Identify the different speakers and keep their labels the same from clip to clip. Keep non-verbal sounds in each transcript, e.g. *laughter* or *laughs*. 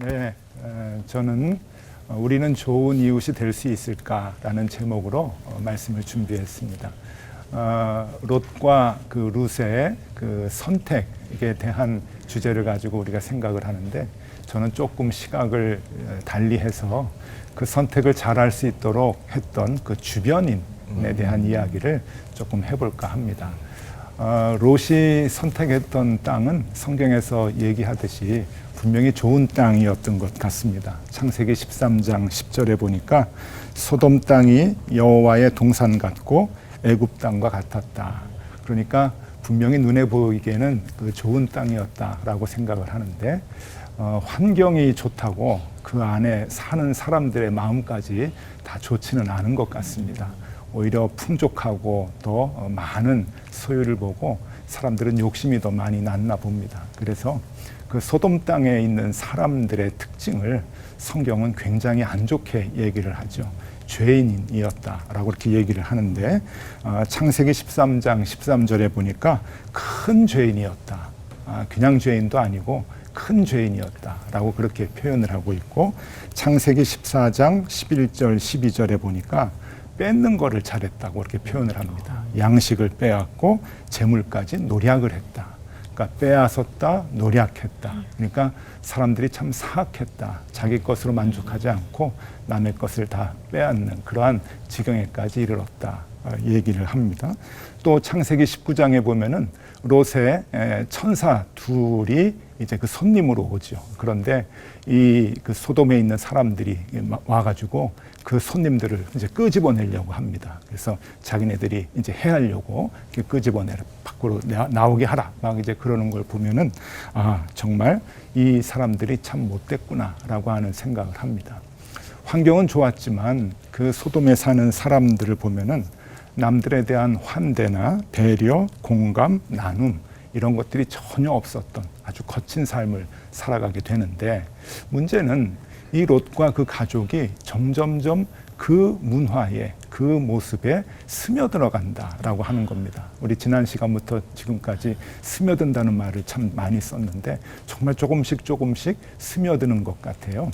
Speaker 1: 네, 어, 저는 어, 우리는 좋은 이웃이 될 수 있을까라는 제목으로 어, 말씀을 준비했습니다. 어, 롯과 그 룻의 그 선택에 대한 주제를 가지고 우리가 생각을 하는데 저는 조금 시각을 어, 달리해서 그 선택을 잘할 수 있도록 했던 그 주변인에 대한 이야기를 조금 해볼까 합니다. 어, 롯이 선택했던 땅은 성경에서 얘기하듯이 분명히 좋은 땅이었던 것 같습니다. 창세기 13장 10절에 보니까 소돔 땅이 여호와의 동산 같고 애굽 땅과 같았다. 그러니까 분명히 눈에 보이기에는 그 좋은 땅이었다라고 생각을 하는데 어, 환경이 좋다고 그 안에 사는 사람들의 마음까지 다 좋지는 않은 것 같습니다. 오히려 풍족하고 또 어, 많은 소유를 보고 사람들은 욕심이 더 많이 났나 봅니다. 그래서 그 소돔 땅에 있는 사람들의 특징을 성경은 굉장히 안 좋게 얘기를 하죠. 죄인이었다라고 이렇게 얘기를 하는데 어, 창세기 13장 13절에 보니까 큰 죄인이었다. 아, 그냥 죄인도 아니고 큰 죄인이었다라고 그렇게 표현을 하고 있고 창세기 14장 11절 12절에 보니까 뺏는 거를 잘했다고 이렇게 표현을 합니다. 양식을 빼앗고 재물까지 노략을 했다. 그러니까 빼앗았다, 노략했다. 그러니까 사람들이 참 사악했다. 자기 것으로 만족하지 않고 남의 것을 다 빼앗는 그러한 지경에까지 이르렀다. 어, 얘기를 합니다. 또 창세기 19장에 보면은 롯의 에, 천사 둘이 이제 그 손님으로 오죠. 그런데 이 그 소돔에 있는 사람들이 와가지고 그 손님들을 이제 끄집어내려고 합니다. 그래서 자기네들이 이제 해하려고 끄집어내라 밖으로 나- 나오게 하라 막 이제 그러는 걸 보면은 아 정말 이 사람들이 참 못됐구나라고 하는 생각을 합니다. 환경은 좋았지만 그 소돔에 사는 사람들을 보면은 남들에 대한 환대나 배려, 공감, 나눔 이런 것들이 전혀 없었던 아주 거친 삶을 살아가게 되는데 문제는 이 롯과 그 가족이 점점점 그 문화에 그 모습에 스며들어간다라고 하는 겁니다. 우리 지난 시간부터 지금까지 스며든다는 말을 참 많이 썼는데 정말 조금씩 조금씩 스며드는 것 같아요.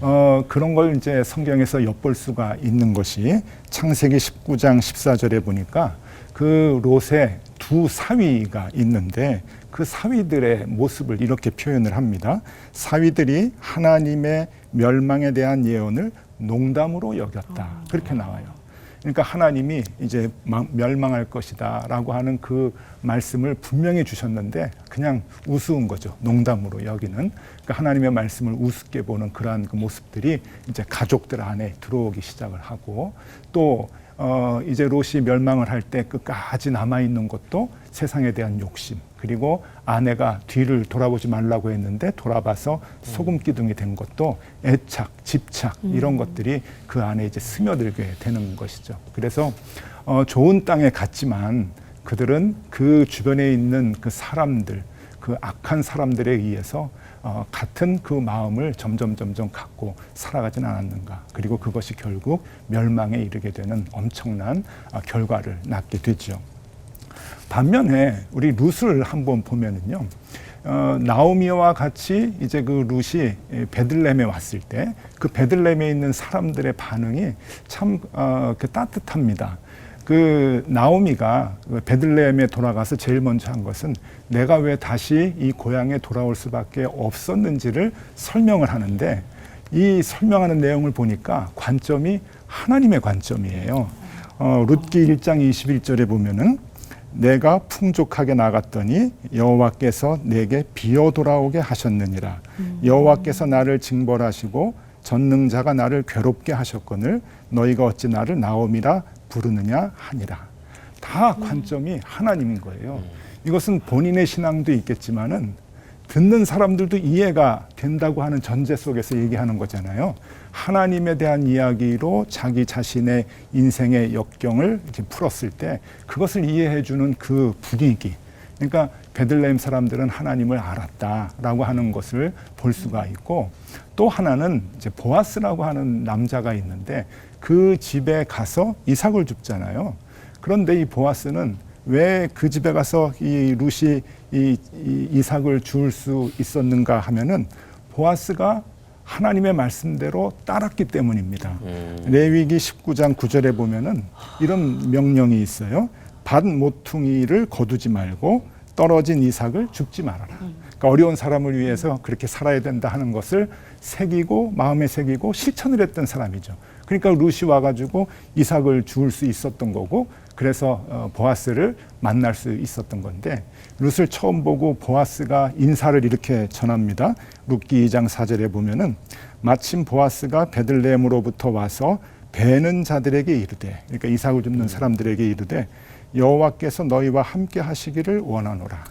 Speaker 1: 어, 그런 걸 이제 성경에서 엿볼 수가 있는 것이 창세기 19장 14절에 보니까 그 롯의 두 사위가 있는데 그 사위들의 모습을 이렇게 표현을 합니다. 사위들이 하나님의 멸망에 대한 예언을 농담으로 여겼다. 그렇게 나와요. 그러니까 하나님이 이제 망- 멸망할 것이다라고 하는 그 말씀을 분명히 주셨는데 그냥 우스운 거죠. 농담으로 여기는. 그러니까 하나님의 말씀을 우습게 보는 그러한 그 모습들이 이제 가족들 안에 들어오기 시작을 하고 또 어, 이제 롯이 멸망을 할 때 끝까지 남아 있는 것도 세상에 대한 욕심 그리고 아내가 뒤를 돌아보지 말라고 했는데 돌아봐서 소금 기둥이 된 것도 애착, 집착 이런 것들이 그 안에 이제 스며들게 되는 것이죠. 그래서 어, 좋은 땅에 갔지만 그들은 그 주변에 있는 그 사람들, 그 악한 사람들에 의해서 어, 같은 그 마음을 점점 점점 갖고 살아가진 않았는가. 그리고 그것이 결국 멸망에 이르게 되는 엄청난 아, 결과를 낳게 되죠. 반면에 우리 룻을 한번 보면은요. 어, 나오미와 같이 이제 그 룻이 베들레헴에 왔을 때 그 베들레헴에 있는 사람들의 반응이 참 어, 그 따뜻합니다. 그 나오미가 그 베들레헴에 돌아가서 제일 먼저 한 것은 내가 왜 다시 이 고향에 돌아올 수밖에 없었는지를 설명을 하는데 이 설명하는 내용을 보니까 관점이 하나님의 관점이에요. 어, 룻기 1장 21절에 보면은 내가 풍족하게 나갔더니 여호와께서 내게 비어 돌아오게 하셨느니라. 여호와께서 나를 징벌하시고 전능자가 나를 괴롭게 하셨거늘 너희가 어찌 나를 나옴이라 부르느냐 하니라. 다 관점이 하나님인 거예요. 이것은 본인의 신앙도 있겠지만은 듣는 사람들도 이해가 된다고 하는 전제 속에서 얘기하는 거잖아요. 하나님에 대한 이야기로 자기 자신의 인생의 역경을 이렇게 풀었을 때 그것을 이해해 주는 그 분위기. 그러니까 베들레헴 사람들은 하나님을 알았다라고 하는 것을 볼 수가 있고 또 하나는 이제 보아스라고 하는 남자가 있는데 그 집에 가서 이삭을 줍잖아요. 그런데 이 보아스는 왜 그 집에 가서 이 룻이 이, 이 이삭을 줄 수 있었는가 하면은 보아스가 하나님의 말씀대로 따랐기 때문입니다.
Speaker 2: 음.
Speaker 1: 레위기 19장 9절에 보면은 이런 명령이 있어요. 밭 모퉁이를 거두지 말고 떨어진 이삭을 죽지 말아라. 그러니까 어려운 사람을 위해서 그렇게 살아야 된다 하는 것을 새기고 마음에 새기고 실천을 했던 사람이죠. 그러니까 루시 와가지고 이삭을 주울 수 있었던 거고 그래서 어, 보아스를 만날 수 있었던 건데 룻을 처음 보고 보아스가 인사를 이렇게 전합니다. 룻기 2장 4절에 보면은 마침 보아스가 베들레헴으로부터 와서 배는 자들에게 이르되 그러니까 이삭을 줍는 사람들에게 이르되 여호와께서 너희와 함께 하시기를 원하노라.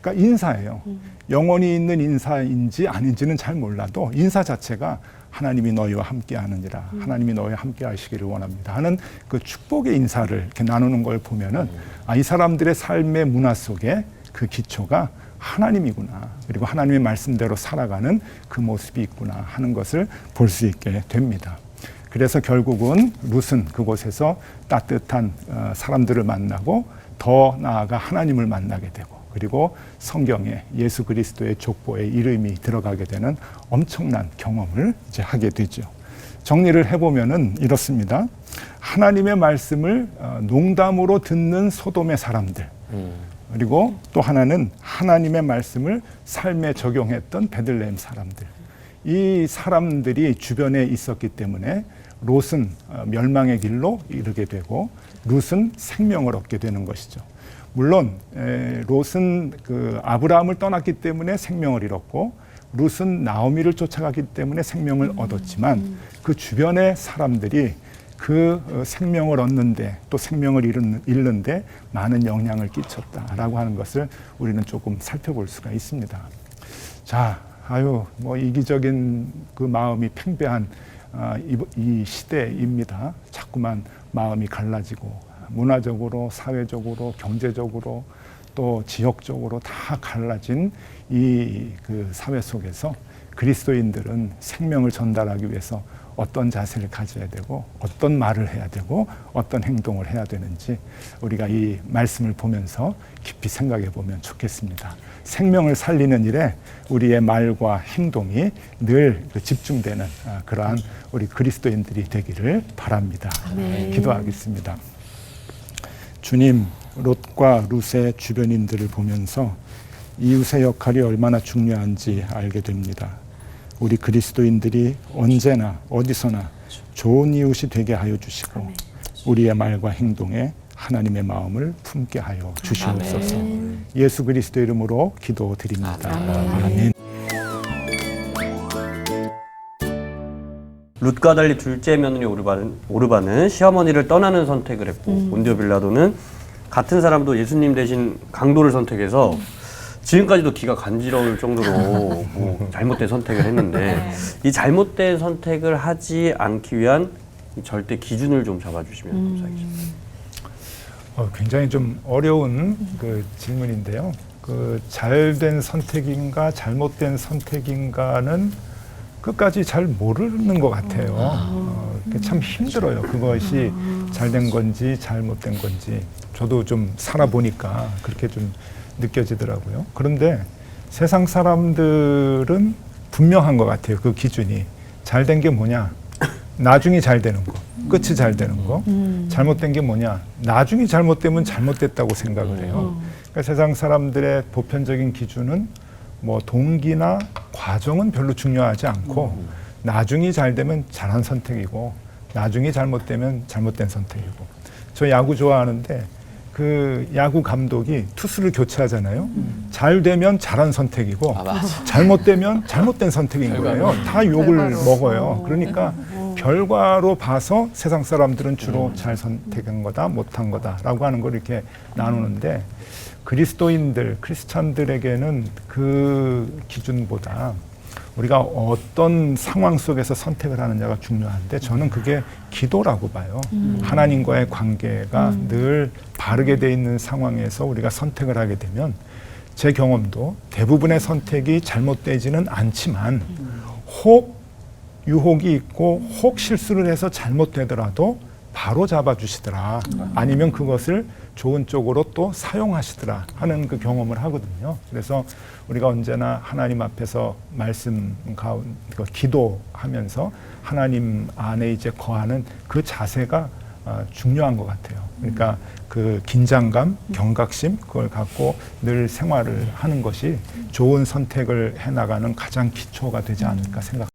Speaker 1: 그러니까 인사예요. 영원히 있는 인사인지 아닌지는 잘 몰라도 인사 자체가 하나님이 너희와 함께 하느니라. 하나님이 너희와 함께 하시기를 원합니다. 하는 그 축복의 인사를 이렇게 나누는 걸 보면은 아, 이 사람들의 삶의 문화 속에 그 기초가 하나님이구나. 그리고 하나님의 말씀대로 살아가는 그 모습이 있구나 하는 것을 볼 수 있게 됩니다. 그래서 결국은 룻은 그곳에서 따뜻한 어, 사람들을 만나고 더 나아가 하나님을 만나게 되고 그리고 성경에 예수 그리스도의 족보의 이름이 들어가게 되는 엄청난 경험을 이제 하게 되죠. 정리를 해보면은 이렇습니다. 하나님의 말씀을 어, 농담으로 듣는 소돔의 사람들,
Speaker 2: 음.
Speaker 1: 그리고 또 하나는 하나님의 말씀을 삶에 적용했던 베들레헴 사람들. 이 사람들이 주변에 있었기 때문에 롯은 어, 멸망의 길로 이르게 되고 룻은 생명을 얻게 되는 것이죠. 물론 에, 롯은 그 아브라함을 떠났기 때문에 생명을 잃었고 룻은 나오미를 쫓아가기 때문에 생명을 얻었지만 그 주변의 사람들이 그 어, 생명을 얻는데 또 생명을 잃는, 잃는데 많은 영향을 끼쳤다라고 하는 것을 우리는 조금 살펴볼 수가 있습니다. 자, 아유, 뭐 이기적인 그 마음이 팽배한 아, 이, 이 시대입니다. 자꾸만 마음이 갈라지고 문화적으로, 사회적으로, 경제적으로 또 지역적으로 다 갈라진 이 그 사회 속에서 그리스도인들은 생명을 전달하기 위해서 어떤 자세를 가져야 되고 어떤 말을 해야 되고 어떤 행동을 해야 되는지 우리가 이 말씀을 보면서 깊이 생각해 보면 좋겠습니다. 생명을 살리는 일에 우리의 말과 행동이 늘그 집중되는 아, 그러한 우리 그리스도인들이 되기를 바랍니다.
Speaker 3: 아멘.
Speaker 1: 기도하겠습니다. 주님, 롯과 룻의 주변인들을 보면서 이웃의 역할이 얼마나 중요한지 알게 됩니다. 우리 그리스도인들이 언제나 어디서나 좋은 이웃이 되게 하여 주시고 우리의 말과 행동에 하나님의 마음을 품게 하여 주시옵소서. 예수 그리스도 이름으로 기도드립니다. 아멘.
Speaker 2: 룻과 달리 둘째 며느리 오르바는, 오르바는 시어머니를 떠나는 선택을 했고 온디오 빌라도는 같은 사람도 예수님 대신 강도를 선택해서 지금까지도 귀가 간지러울 정도로 *laughs* 뭐 잘못된 선택을 했는데 이 잘못된 선택을 하지 않기 위한 이 절대 기준을 좀 잡아주시면 감사하겠습니다.
Speaker 1: 어, 굉장히 좀 어려운 그 질문인데요. 그 잘된 선택인가 잘못된 선택인가는 끝까지 잘 모르는 것 같아요. 어, 그게 참 힘들어요. 그것이 잘 된 건지 잘못된 건지 저도 좀 살아보니까 그렇게 좀 느껴지더라고요. 그런데 세상 사람들은 분명한 것 같아요. 그 기준이 잘 된 게 뭐냐? 나중이 잘 되는 거, 끝이 잘 되는 거. 잘못된 게 뭐냐? 나중이 잘못되면 잘못됐다고 생각을 해요. 그러니까 세상 사람들의 보편적인 기준은 뭐 동기나 과정은 별로 중요하지 않고 나중이 잘 되면 잘한 선택이고 나중이 잘못되면 잘못된 선택이고 저 야구 좋아하는데 그 야구 감독이 투수를 교체하잖아요. 잘 되면 잘한 선택이고 잘못되면 잘못된 선택인 거예요. 다 욕을
Speaker 3: 결과로.
Speaker 1: 먹어요. 그러니까 결과로 봐서 세상 사람들은 주로 잘 선택한 거다, 못한 거다라고 하는 걸 이렇게 나누는데 그리스도인들, 크리스찬들에게는 그 기준보다 우리가 어떤 상황 속에서 선택을 하느냐가 중요한데 저는 그게 기도라고 봐요. 하나님과의 관계가 늘 바르게 돼 있는 상황에서 우리가 선택을 하게 되면 제 경험도 대부분의 선택이 잘못되지는 않지만 혹 유혹이 있고 혹 실수를 해서 잘못되더라도 바로 잡아주시더라. 아니면 그것을 좋은 쪽으로 또 사용하시더라 하는 그 경험을 하거든요. 그래서 우리가 언제나 하나님 앞에서 말씀 가운 그 기도하면서 하나님 안에 이제 거하는 그 자세가 아, 중요한 것 같아요. 그러니까 그 긴장감, 경각심 그걸 갖고 늘 생활을 하는 것이 좋은 선택을 해 나가는 가장 기초가 되지 않을까 생각.